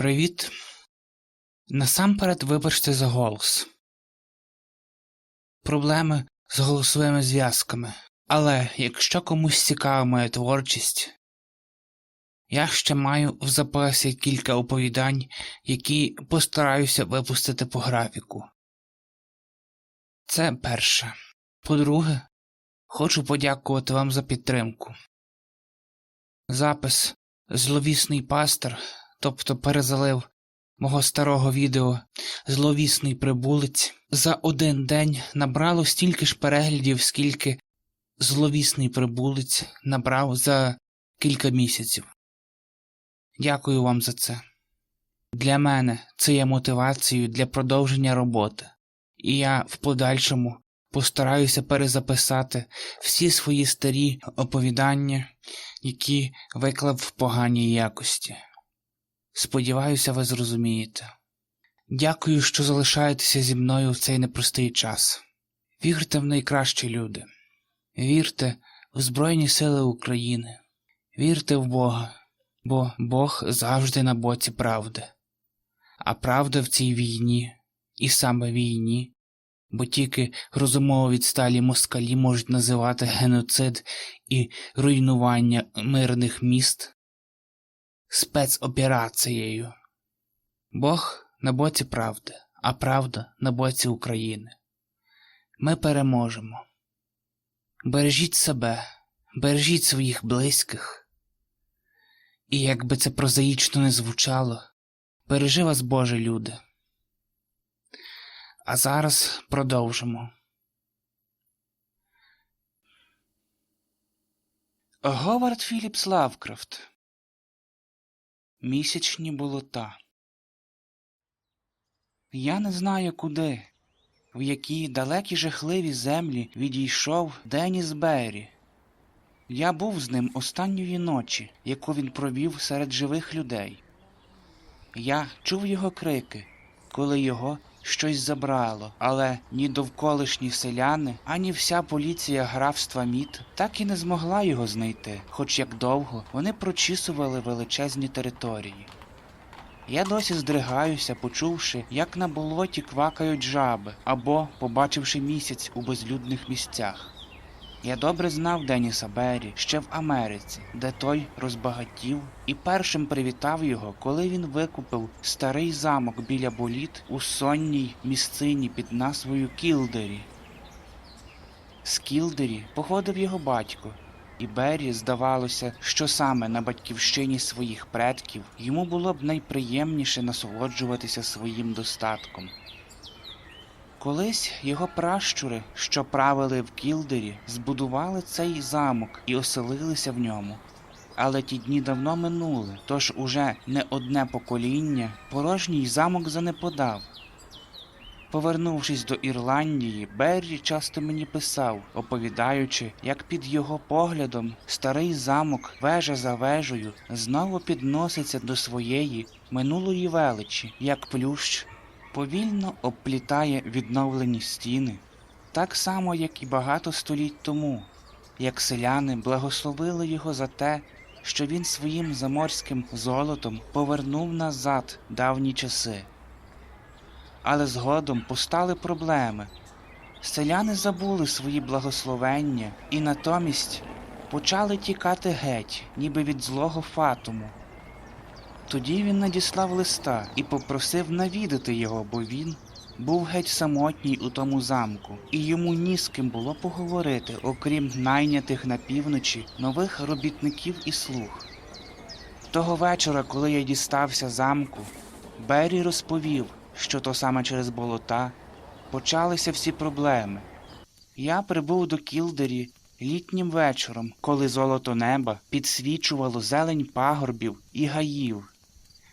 Привіт. Насамперед вибачте за голос. Проблеми з голосовими зв'язками. Але якщо комусь цікава моя творчість, я ще маю в запасі кілька оповідань, які постараюся випустити по графіку. Це перше. По-друге, хочу подякувати вам за підтримку. Запис Зловісний пастор, тобто перезалив мого старого відео Зловісний прибулець за один день набрало стільки ж переглядів, скільки зловісний прибулець набрав за кілька місяців. Дякую вам за це. Для мене це є мотивацією для продовження роботи, і я в подальшому постараюся перезаписати всі свої старі оповідання, які виклав в поганій якості. Сподіваюся, ви зрозумієте. Дякую, що залишаєтеся зі мною в цей непростий час. Вірте в найкращі люди. Вірте в Збройні Сили України. Вірте в Бога, бо Бог завжди на боці правди. А правда в цій війні, і саме війні, бо тільки розумово відсталі москалі можуть називати геноцид і руйнування мирних міст спецоперацією. Бог на боці правди, а правда на боці України. Ми переможемо. Бережіть себе, бережіть своїх близьких. І як би це прозаїчно не звучало, бережи вас, Боже, люди. А зараз продовжимо. Говард Філіпс Лавкрафт Місячні болота. Я не знаю куди, в які далекі жахливі землі відійшов Деніс Беррі. Я був з ним останньої ночі, яку він провів серед живих людей. Я чув його крики, коли його щось забрало, але ні довколишні селяни, ані вся поліція графства Міт так і не змогла його знайти, хоч як довго вони прочісували величезні території. Я досі здригаюся, почувши, як на болоті квакають жаби, або побачивши місяць у безлюдних місцях. Я добре знав Деніса Беррі ще в Америці, де той розбагатів, і першим привітав його, коли він викупив старий замок біля боліт у сонній місцині під назвою Кілдері. З Кілдері походив його батько, і Беррі здавалося, що саме на батьківщині своїх предків йому було б найприємніше насолоджуватися своїм достатком. Колись його пращури, що правили в Кілдері, збудували цей замок і оселилися в ньому. Але ті дні давно минули, тож уже не одне покоління порожній замок занеподав. Повернувшись до Ірландії, Беррі часто мені писав, оповідаючи, як під його поглядом старий замок, вежа за вежею, знову підноситься до своєї минулої величі, як плющ повільно обплітає відновлені стіни, так само, як і багато століть тому, як селяни благословили його за те, що він своїм заморським золотом повернув назад давні часи. Але згодом постали проблеми. Селяни забули свої благословення і натомість почали тікати геть, ніби від злого фатуму. Тоді він надіслав листа і попросив навідати його, бо він був геть самотній у тому замку, і йому ні з ким було поговорити, окрім найнятих на півночі нових робітників і слуг. Того вечора, коли я дістався замку, Беррі розповів, що то саме через болота почалися всі проблеми. Я прибув до Кілдері літнім вечором, коли золото неба підсвічувало зелень пагорбів і гаїв,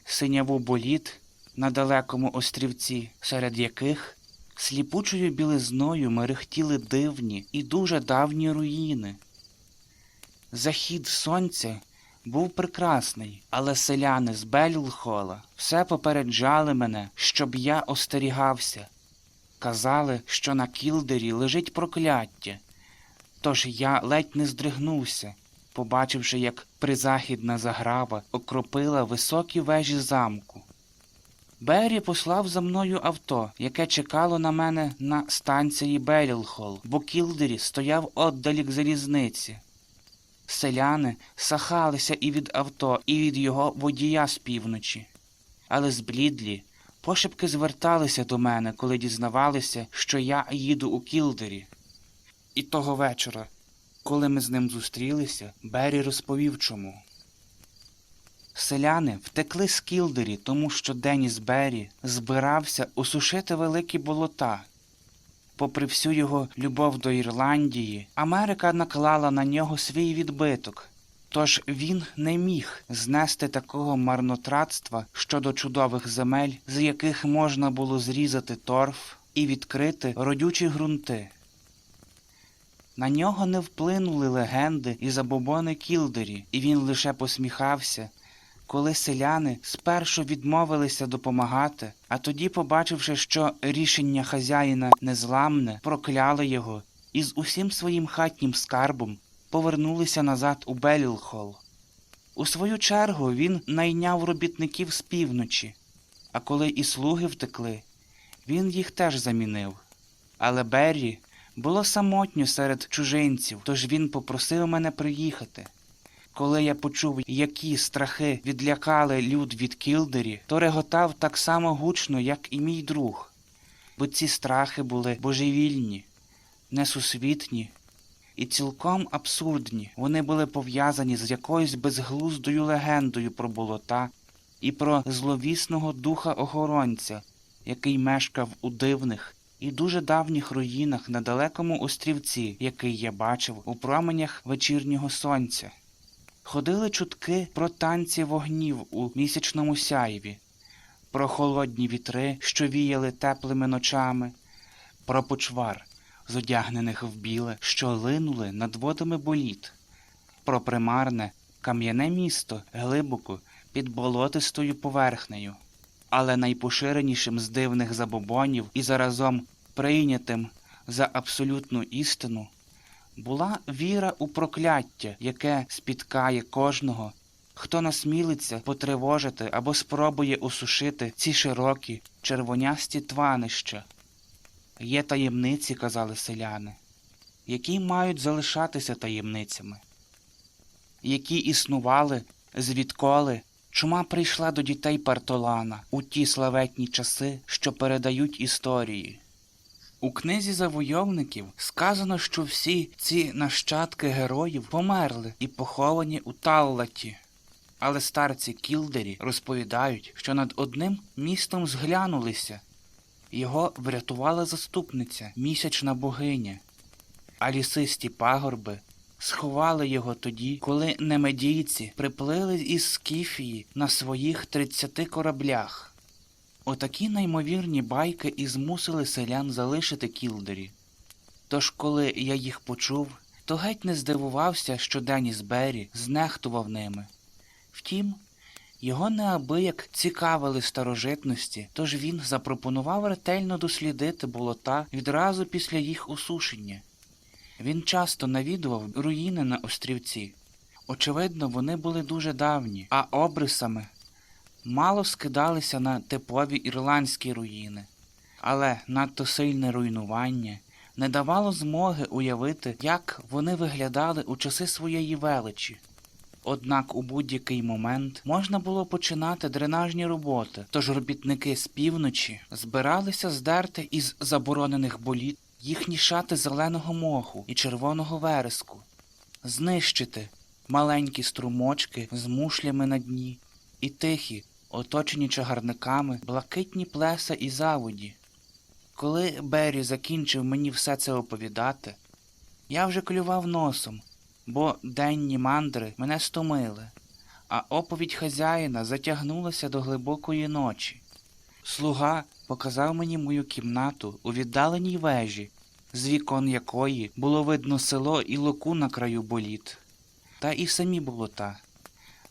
синяву боліт на далекому острівці, серед яких сліпучою білизною мерехтіли дивні і дуже давні руїни. Захід сонця був прекрасний, але селяни з Белюлхола все попереджали мене, щоб я остерігався. Казали, що на кілдері лежить прокляття. Тож я ледь не здригнувся, побачивши, як призахідна заграва окропила високі вежі замку. Беррі послав за мною авто, яке чекало на мене на станції Берілхол, бо Кілдері стояв отдалік залізниці. Селяни сахалися і від авто, і від його водія з півночі. Але зблідлі пошепки зверталися до мене, коли дізнавалися, що я їду у Кілдері. І того вечора, коли ми з ним зустрілися, Беррі розповів чому. Селяни втекли з Кілдері, тому що Деніс Беррі збирався осушити великі болота. Попри всю його любов до Ірландії, Америка наклала на нього свій відбиток. Тож він не міг знести такого марнотратства щодо чудових земель, з яких можна було зрізати торф і відкрити родючі ґрунти. На нього не вплинули легенди і забобони Кілдері, і він лише посміхався, коли селяни спершу відмовилися допомагати, а тоді, побачивши, що рішення хазяїна незламне, прокляли його і з усім своїм хатнім скарбом повернулися назад у Белілхол. У свою чергу він найняв робітників з півночі, а коли і слуги втекли, він їх теж замінив. Але Беррі було самотньо серед чужинців, тож він попросив мене приїхати. Коли я почув, які страхи відлякали люд від Кілдері, то реготав так само гучно, як і мій друг, бо ці страхи були божевільні, несусвітні і цілком абсурдні. Вони були пов'язані з якоюсь безглуздою легендою про болота і про зловісного духа охоронця, який мешкав у дивних і дуже давніх руїнах на далекому острівці, який я бачив у променях вечірнього сонця. Ходили чутки про танці вогнів у місячному сяйві, про холодні вітри, що віяли теплими ночами, про почвар, зодягнених в біле, що линули над водами боліт, про примарне кам'яне місто глибоко під болотистою поверхнею. Але найпоширенішим з дивних забобонів і заразом прийнятим за абсолютну істину була віра у прокляття, яке спіткає кожного, хто насмілиться потривожити або спробує осушити ці широкі червонясті тванища. Є таємниці, казали селяни, які мають залишатися таємницями, які існували звідколи чума прийшла до дітей Партолана у ті славетні часи, що передають історії. У книзі завойовників сказано, що всі ці нащадки героїв померли і поховані у Таллаті. Але старці Кілдері розповідають, що над одним містом зглянулися. Його врятувала заступниця, місячна богиня, а лісисті пагорби сховали його тоді, коли немедійці приплили із Скіфії на своїх тридцяти кораблях. Отакі неймовірні байки і змусили селян залишити Кілдері. Тож, коли я їх почув, то геть не здивувався, що Деніс Беррі знехтував ними. Втім, його неабияк цікавили старожитності, тож він запропонував ретельно дослідити болота відразу після їх осушення. Він часто навідував руїни на острівці. Очевидно, вони були дуже давні, а обрисами мало скидалися на типові ірландські руїни, але надто сильне руйнування не давало змоги уявити, як вони виглядали у часи своєї величі. Однак у будь-який момент можна було починати дренажні роботи, тож робітники з півночі збиралися здерти із заборонених боліт їхні шати зеленого моху і червоного вереску, знищити маленькі струмочки з мушлями на дні і тихі, оточені чагарниками, блакитні плеса і заводі. Коли Беррі закінчив мені все це оповідати, я вже клював носом, бо денні мандри мене стомили, а оповідь хазяїна затягнулася до глибокої ночі. Слуга показав мені мою кімнату у віддаленій вежі, з вікон якої було видно село і луку на краю боліт, та і самі болота.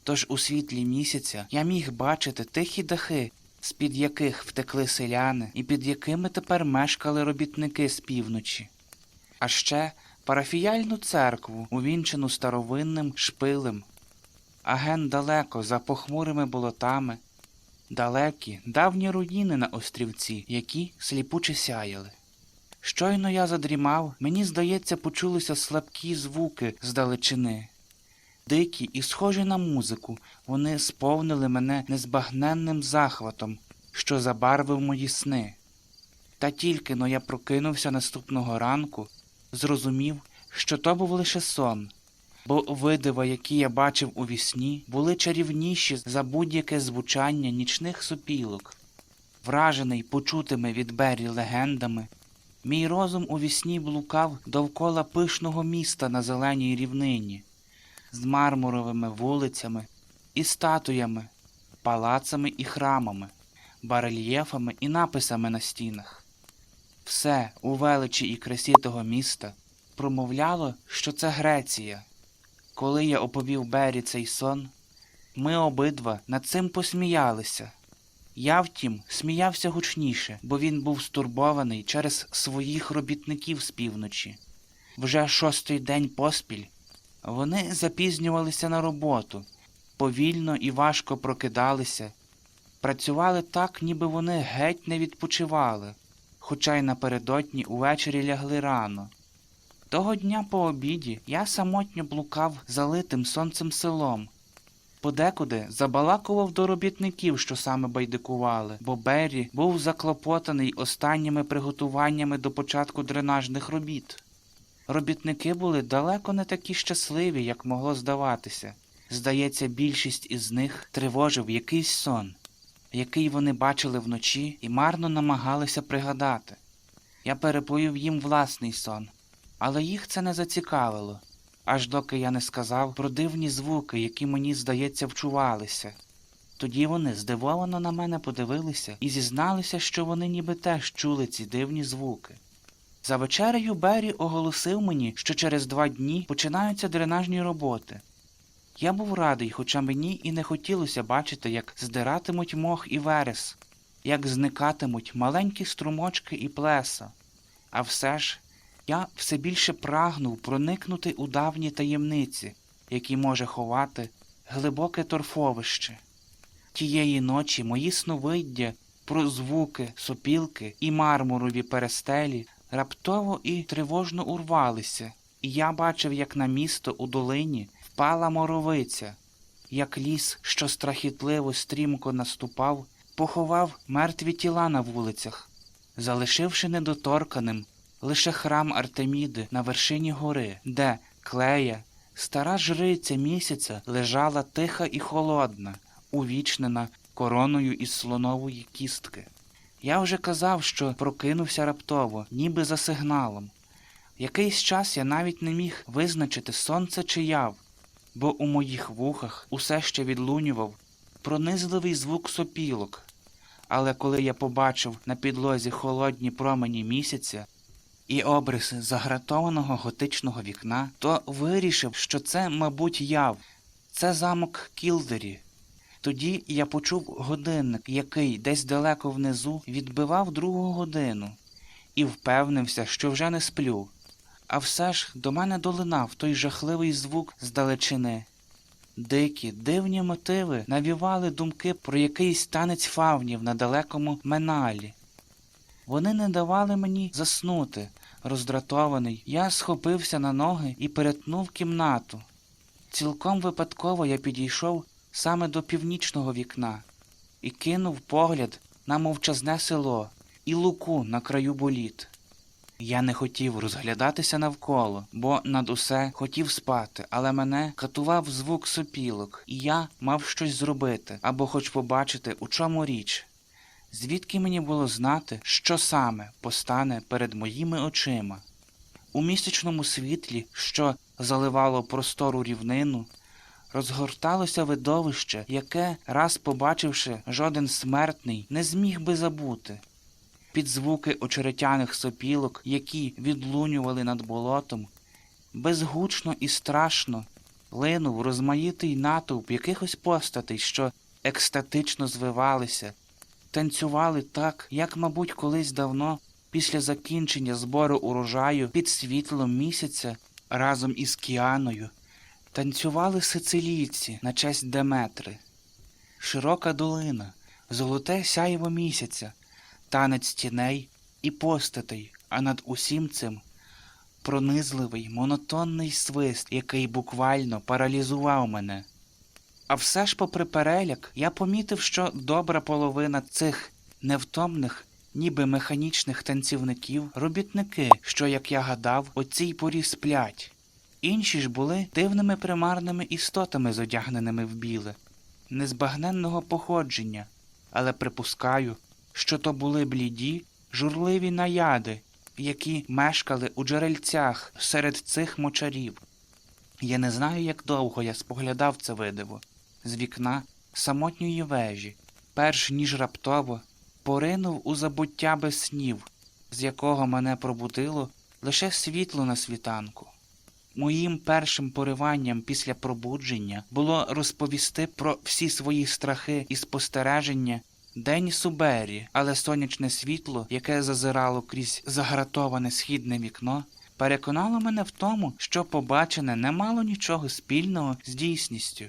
Тож у світлі місяця я міг бачити тихі дахи, з-під яких втекли селяни і під якими тепер мешкали робітники з півночі. А ще парафіяльну церкву, увінчену старовинним шпилем, а ген далеко за похмурими болотами далекі, давні руїни на острівці, які сліпуче сяяли. Щойно я задрімав, мені, здається, почулися слабкі звуки з далечини. Дикі і схожі на музику, вони сповнили мене незбагненним захватом, що забарвив мої сни. Та тільки но я прокинувся наступного ранку, зрозумів, що то був лише сон, бо видива, які я бачив у вісні, були чарівніші за будь-яке звучання нічних сопілок. Вражений почутими від Бері легендами, мій розум у вісні блукав довкола пишного міста на зеленій рівнині, з мармуровими вулицями і статуями, палацами і храмами, барельєфами і написами на стінах. Все у величі і красі того міста промовляло, що це Греція. Коли я оповів Бері цей сон, ми обидва над цим посміялися. Я, втім, сміявся гучніше, бо він був стурбований через своїх робітників з півночі. Вже шостий день поспіль вони запізнювалися на роботу, повільно і важко прокидалися, працювали так, ніби вони геть не відпочивали, хоча й напередодні увечері лягли рано. Того дня по обіді я самотньо блукав залитим сонцем селом. Подекуди забалакував до робітників, що саме байдикували, бо Беррі був заклопотаний останніми приготуваннями до початку дренажних робіт. Робітники були далеко не такі щасливі, як могло здаватися. Здається, більшість із них тривожив якийсь сон, який вони бачили вночі і марно намагалися пригадати. Я переповів їм власний сон, але їх це не зацікавило, аж доки я не сказав про дивні звуки, які мені, здається, вчувалися. Тоді вони здивовано на мене подивилися і зізналися, що вони ніби теж чули ці дивні звуки. За вечерею Беррі оголосив мені, що через два дні починаються дренажні роботи. Я був радий, хоча мені і не хотілося бачити, як здиратимуть мох і верес, як зникатимуть маленькі струмочки і плеса. А все ж я все більше прагнув проникнути у давні таємниці, які може ховати глибоке торфовище. Тієї ночі мої сновиддя про звуки, сопілки і мармурові перестелі раптово і тривожно урвалися, і я бачив, як на місто у долині впала моровиця, як ліс, що страхітливо стрімко наступав, поховав мертві тіла на вулицях, залишивши недоторканим лише храм Артеміди на вершині гори, де клея, стара жриця місяця лежала тиха і холодна, увічнена короною із слонової кістки. Я вже казав, що прокинувся раптово, ніби за сигналом. Якийсь час я навіть не міг визначити сонце чи яв, бо у моїх вухах усе ще відлунював пронизливий звук сопілок. Але коли я побачив на підлозі холодні промені місяця і обриси загратованого готичного вікна, то вирішив, що це, мабуть, яв, це замок Кілдері. Тоді я почув годинник, який десь далеко внизу відбивав другу годину, і впевнився, що вже не сплю. А все ж до мене долинав той жахливий звук здалечини. Дикі, дивні мотиви навівали думки про якийсь танець фавнів на далекому меналі. Вони не давали мені заснути. Роздратований, я схопився на ноги і перетнув кімнату. Цілком випадково я підійшов саме до північного вікна і кинув погляд на мовчазне село і луку на краю боліт. Я не хотів розглядатися навколо, бо над усе хотів спати, але мене катував звук сопілок, і я мав щось зробити або хоч побачити, у чому річ. Звідки мені було знати, що саме постане перед моїми очима? У місячному світлі, що заливало простору рівнину, розгорталося видовище, яке, раз побачивши, жоден смертний не зміг би забути. Під звуки очеретяних сопілок, які відлунювали над болотом, безгучно і страшно линув розмаїтий натовп якихось постатей, що екстатично звивалися, танцювали так, як, мабуть, колись давно, після закінчення збору урожаю під світлом місяця разом із Кіаною, танцювали сицилійці на честь Деметри. Широка долина, золоте сяєво місяця, танець тіней і постатей, а над усім цим пронизливий, монотонний свист, який буквально паралізував мене. А все ж, попри переляк, я помітив, що добра половина цих невтомних, ніби механічних танцівників робітники, що, як я гадав, о цій порі сплять. Інші ж були дивними примарними істотами, зодягненими в біле, незбагненного походження, але припускаю, що то були бліді, журливі наяди, які мешкали у джерельцях серед цих мочарів. Я не знаю, як довго я споглядав це видиво з вікна самотньої вежі, перш ніж раптово поринув у забуття без снів, з якого мене пробудило лише світло на світанку. Моїм першим пориванням після пробудження було розповісти про всі свої страхи і спостереження день Субері, але сонячне світло, яке зазирало крізь загратоване східне вікно, переконало мене в тому, що побачене не мало нічого спільного з дійсністю.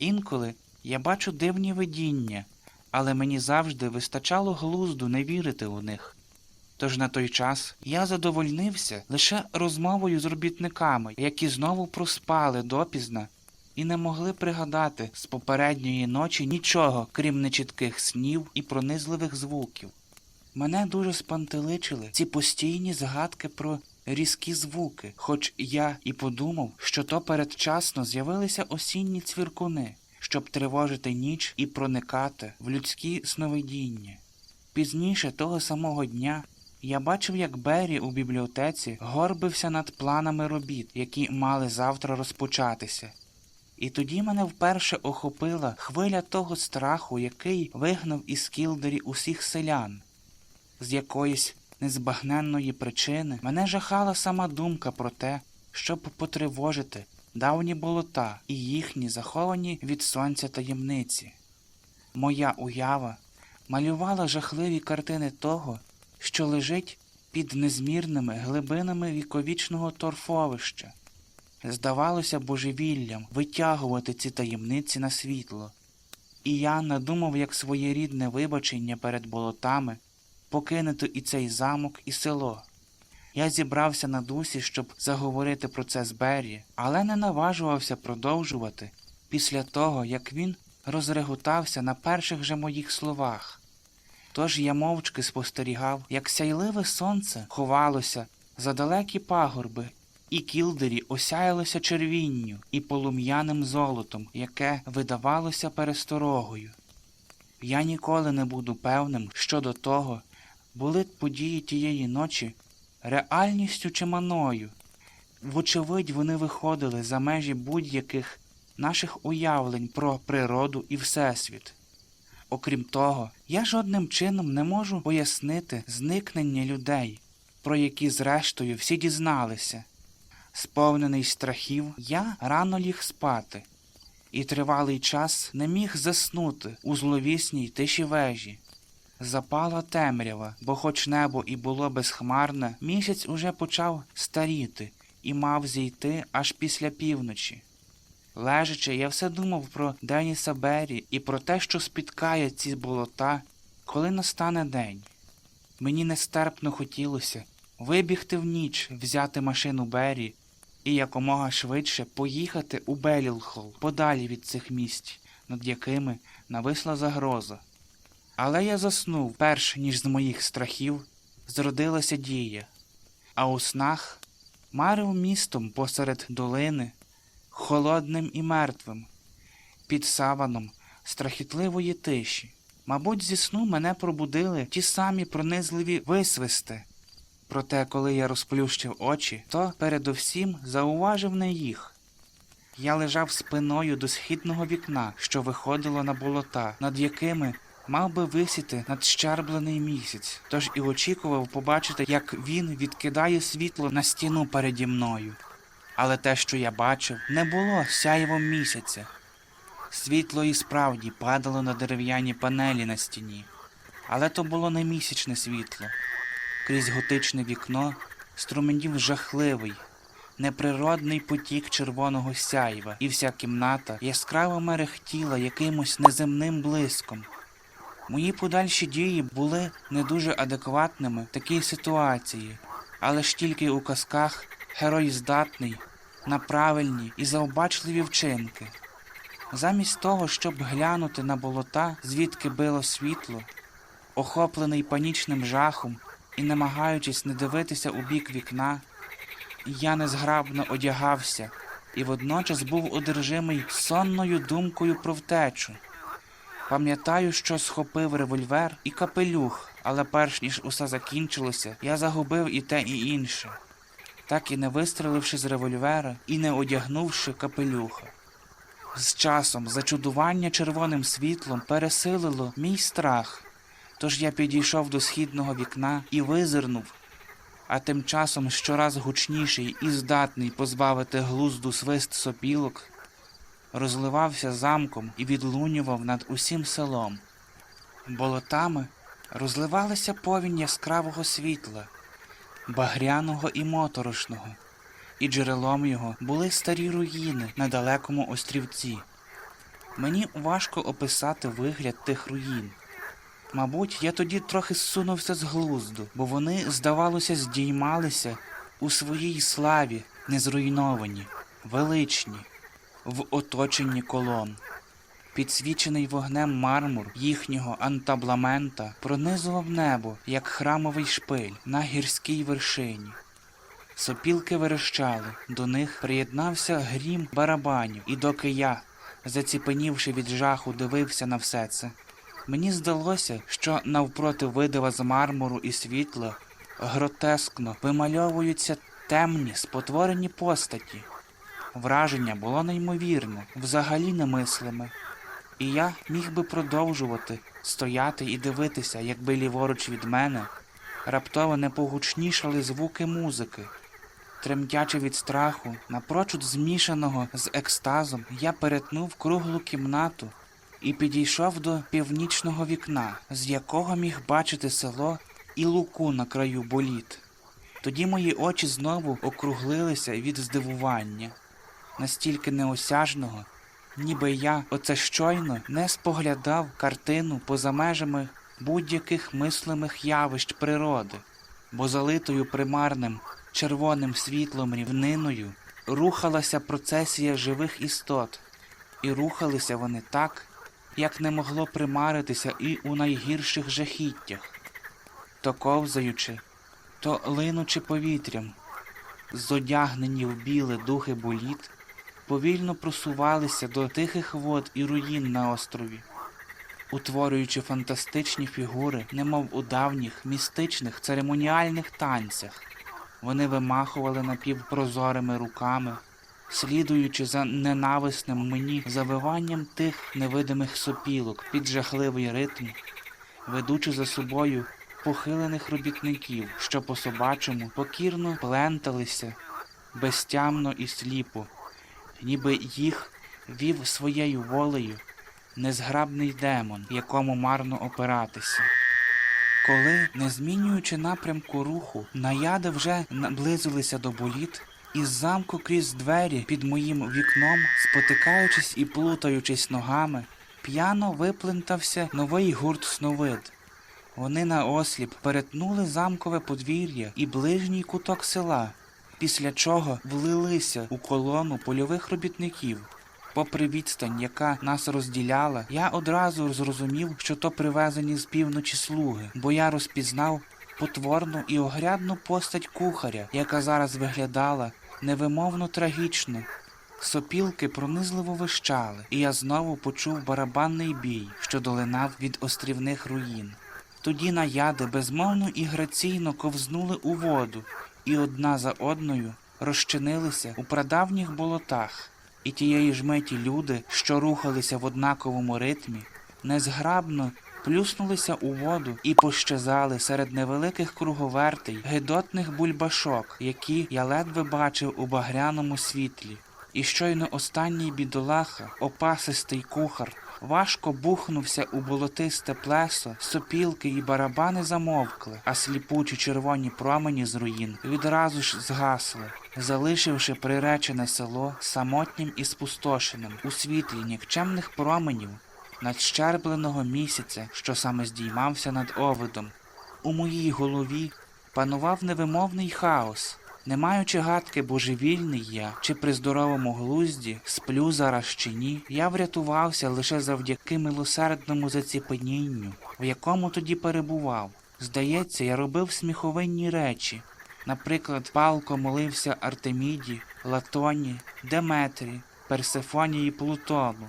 Інколи я бачу дивні видіння, але мені завжди вистачало глузду не вірити у них. Тож на той час я задовольнився лише розмовою з робітниками, які знову проспали допізна і не могли пригадати з попередньої ночі нічого, крім нечітких снів і пронизливих звуків. Мене дуже спантеличили ці постійні згадки про різкі звуки, хоч я і подумав, що то передчасно з'явилися осінні цвіркуни, щоб тривожити ніч і проникати в людські сновидіння. Пізніше того самого дня я бачив, як Беррі у бібліотеці горбився над планами робіт, які мали завтра розпочатися. І тоді мене вперше охопила хвиля того страху, який вигнав із Кілдері усіх селян. З якоїсь незбагненної причини мене жахала сама думка про те, щоб потривожити давні болота і їхні заховані від сонця таємниці. Моя уява малювала жахливі картини того, що лежить під незмірними глибинами віковічного торфовища. Здавалося божевіллям витягувати ці таємниці на світло, і я надумав як своєрідне вибачення перед болотами покинути і цей замок, і село. Я зібрався на дусі, щоб заговорити про це з Беррі, але не наважувався продовжувати після того, як він розреготався на перших же моїх словах. Тож я мовчки спостерігав, як сяйливе сонце ховалося за далекі пагорби, і кілдері осяялося червінню і полум'яним золотом, яке видавалося пересторогою. Я ніколи не буду певним щодо того, були події тієї ночі реальністю чи маною. Вочевидь, вони виходили за межі будь-яких наших уявлень про природу і Всесвіт. Окрім того, я жодним чином не можу пояснити зникнення людей, про які зрештою всі дізналися. Сповнений страхів, я рано ліг спати, і тривалий час не міг заснути у зловісній тиші вежі. Запала темрява, бо хоч небо і було безхмарне, місяць уже почав старіти і мав зійти аж після півночі. Лежачи, я все думав про Деніса Беррі і про те, що спіткає ці болота, коли настане день. Мені нестерпно хотілося вибігти в ніч, взяти машину Беррі і якомога швидше поїхати у Белілхол, подалі від цих місць, над якими нависла загроза. Але я заснув, перш ніж з моїх страхів зродилася дія, а у снах марив містом посеред долини, холодним і мертвим, під саваном страхітливої тиші. Мабуть, зі сну мене пробудили ті самі пронизливі висвисти. Проте, коли я розплющив очі, то передовсім зауважив не їх. Я лежав спиною до східного вікна, що виходило на болота, над якими мав би висіти надщерблений місяць, тож і очікував побачити, як він відкидає світло на стіну переді мною. Але те, що я бачив, не було сяєвом місяця. Світло і справді падало на дерев'яні панелі на стіні, але то було не місячне світло. Крізь готичне вікно струменів жахливий, неприродний потік червоного сяйва, і вся кімната яскраво мерехтіла якимось неземним блиском. Мої подальші дії були не дуже адекватними в такій ситуації, але ж тільки у казках герой здатний на правильні і заобачливі вчинки. Замість того, щоб глянути на болота, звідки било світло, охоплений панічним жахом і намагаючись не дивитися у бік вікна, я незграбно одягався і водночас був одержимий сонною думкою про втечу. Пам'ятаю, що схопив револьвер і капелюх, але перш ніж усе закінчилося, я загубив і те, і інше, так і не вистріливши з револьвера і не одягнувши капелюха. З часом зачудування червоним світлом пересилило мій страх, тож я підійшов до східного вікна і визирнув, а тим часом щораз гучніший і здатний позбавити глузду свист сопілок розливався замком і відлунював над усім селом. Болотами розливалася повінь яскравого світла, багряного і моторошного, і джерелом його були старі руїни на далекому острівці. Мені важко описати вигляд тих руїн. Мабуть, я тоді трохи зсунувся з глузду, бо вони, здавалося, здіймалися у своїй славі, незруйновані, величні, в оточенні колон. Підсвічений вогнем мармур їхнього антабламента пронизував небо, як храмовий шпиль на гірській вершині. Сопілки верещали, до них приєднався грім барабанів, і доки я, заціпенівши від жаху, дивився на все це, мені здалося, що навпроти видива з мармуру і світла гротескно вимальовуються темні спотворені постаті. Враження було неймовірне, взагалі немислиме. І я міг би продовжувати стояти і дивитися, якби ліворуч від мене раптово не погучнішали звуки музики. Тремтячи від страху, напрочуд змішаного з екстазом, я перетнув круглу кімнату і підійшов до північного вікна, з якого міг бачити село і луку на краю боліт. Тоді мої очі знову округлилися від здивування, настільки неосяжного, ніби я оце щойно не споглядав картину поза межами будь-яких мислимих явищ природи, бо залитою примарним червоним світлом рівниною рухалася процесія живих істот, і рухалися вони так, як не могло примаритися і у найгірших жахіттях, то ковзаючи, то линучи повітрям, зодягнені в біле духи боліт, повільно просувалися до тихих вод і руїн на острові, утворюючи фантастичні фігури, немов у давніх містичних церемоніальних танцях. Вони вимахували напівпрозорими руками, слідуючи за ненависним мені завиванням тих невидимих сопілок під жахливий ритм, ведучи за собою похилених робітників, що по собачому покірно пленталися безтямно і сліпо, ніби їх вів своєю волею незграбний демон, якому марно опиратися. Коли, не змінюючи напрямку руху, наяди вже наблизилися до боліт, із замку крізь двері під моїм вікном, спотикаючись і плутаючись ногами, п'яно виплентався новий гурт сновид. Вони наосліп перетнули замкове подвір'я і ближній куток села, після чого влилися у колону польових робітників. Попри відстань, яка нас розділяла, я одразу зрозумів, що то привезені з півночі слуги, бо я розпізнав потворну і огрядну постать кухаря, яка зараз виглядала невимовно трагічно. Сопілки пронизливо вищали, і я знову почув барабанний бій, що долинав від острівних руїн. Тоді наяди безмовно і граційно ковзнули у воду, і одна за одною розчинилися у прадавніх болотах. І тієї ж миті люди, що рухалися в однаковому ритмі, незграбно плюснулися у воду і пощазали серед невеликих круговертей гидотних бульбашок, які я ледве бачив у багряному світлі. І щойно останній бідолаха, опасистий кухар, важко бухнувся у болотисте плесо, сопілки і барабани замовкли, а сліпучі червоні промені з руїн відразу ж згасли, залишивши приречене село самотнім і спустошеним у світлі нікчемних променів надщербленого місяця, що саме здіймався над овидом. У моїй голові панував невимовний хаос. Не маючи гадки, божевільний я, чи при здоровому глузді, сплю зараз чи ні, я врятувався лише завдяки милосердному заціпенінню, в якому тоді перебував. Здається, я робив сміховинні речі. Наприклад, палко молився Артеміді, Латоні, Деметрі, Персефоні і Плутону.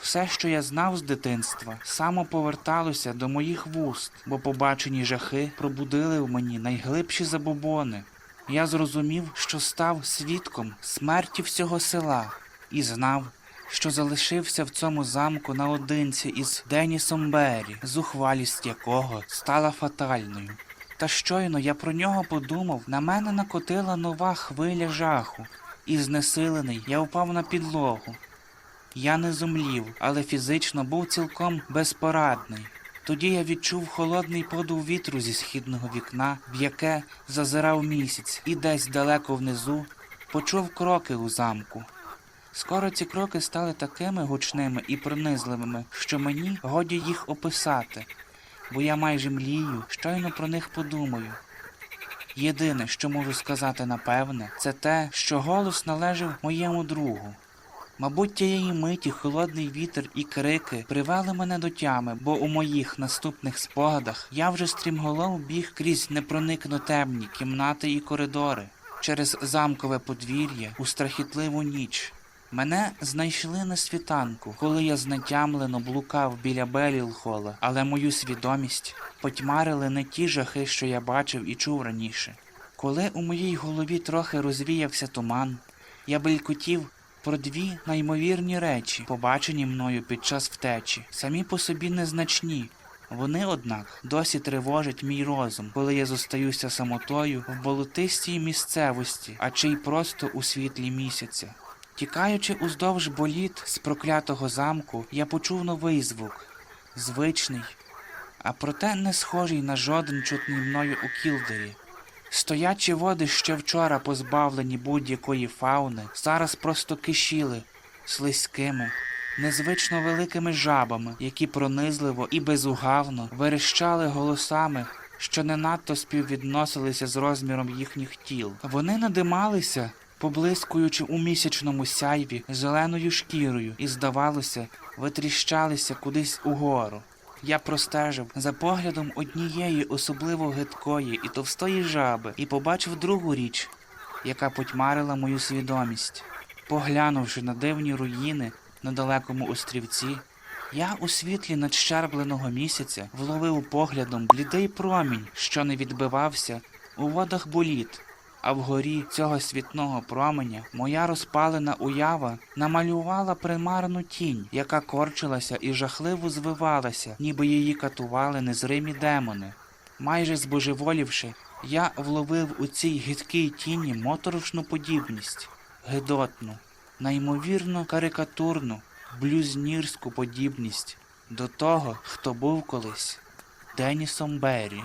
Все, що я знав з дитинства, само поверталося до моїх вуст, бо побачені жахи пробудили в мені найглибші забобони. Я зрозумів, що став свідком смерті всього села, і знав, що залишився в цьому замку наодинці із Денісом Беррі, зухвалість якого стала фатальною. Та щойно я про нього подумав, на мене накотила нова хвиля жаху, і знесилений я впав на підлогу. Я не зумлів, але фізично був цілком безпорадний. Тоді я відчув холодний подув вітру зі східного вікна, в яке зазирав місяць, і десь далеко внизу почув кроки у замку. Скоро ці кроки стали такими гучними і пронизливими, що мені годі їх описати, бо я майже млію, щойно про них подумаю. Єдине, що можу сказати напевне, це те, що голос належав моєму другу. Мабуть, тієї миті холодний вітер і крики привели мене до тями, бо у моїх наступних спогадах я вже стрімголов біг крізь непроникно темні кімнати і коридори, через замкове подвір'я у страхітливу ніч. Мене знайшли на світанку, коли я знатямлено блукав біля Белілхола, але мою свідомість потьмарили не ті жахи, що я бачив і чув раніше. Коли у моїй голові трохи розвіявся туман, я белькотів про дві неймовірні речі, побачені мною під час втечі, самі по собі незначні. Вони, однак, досі тривожать мій розум, коли я зостаюся самотою в болотистій місцевості, а чи й просто у світлі місяця. Тікаючи уздовж боліт з проклятого замку, я почув новий звук, звичний, а проте не схожий на жоден чутний мною у кілдері. Стоячі води ще вчора позбавлені будь-якої фауни, зараз просто кишіли слизькими, незвично великими жабами, які пронизливо і безугавно верещали голосами, що не надто співвідносилися з розміром їхніх тіл. Вони надималися, поблискуючи у місячному сяйві зеленою шкірою, і, здавалося, витріщалися кудись угору. Я простежив за поглядом однієї особливо гидкої і товстої жаби і побачив другу річ, яка потьмарила мою свідомість. Поглянувши на дивні руїни на далекому острівці, я у світлі надщербленого місяця вловив поглядом блідий промінь, що не відбивався у водах боліт. А вгорі цього світного променя моя розпалена уява намалювала примарну тінь, яка корчилася і жахливо звивалася, ніби її катували незримі демони. Майже збожеволівши, я вловив у цій гидкій тіні моторошну подібність, гидотну, неймовірно карикатурну, блюзнірську подібність до того, хто був колись Денісом Беррі.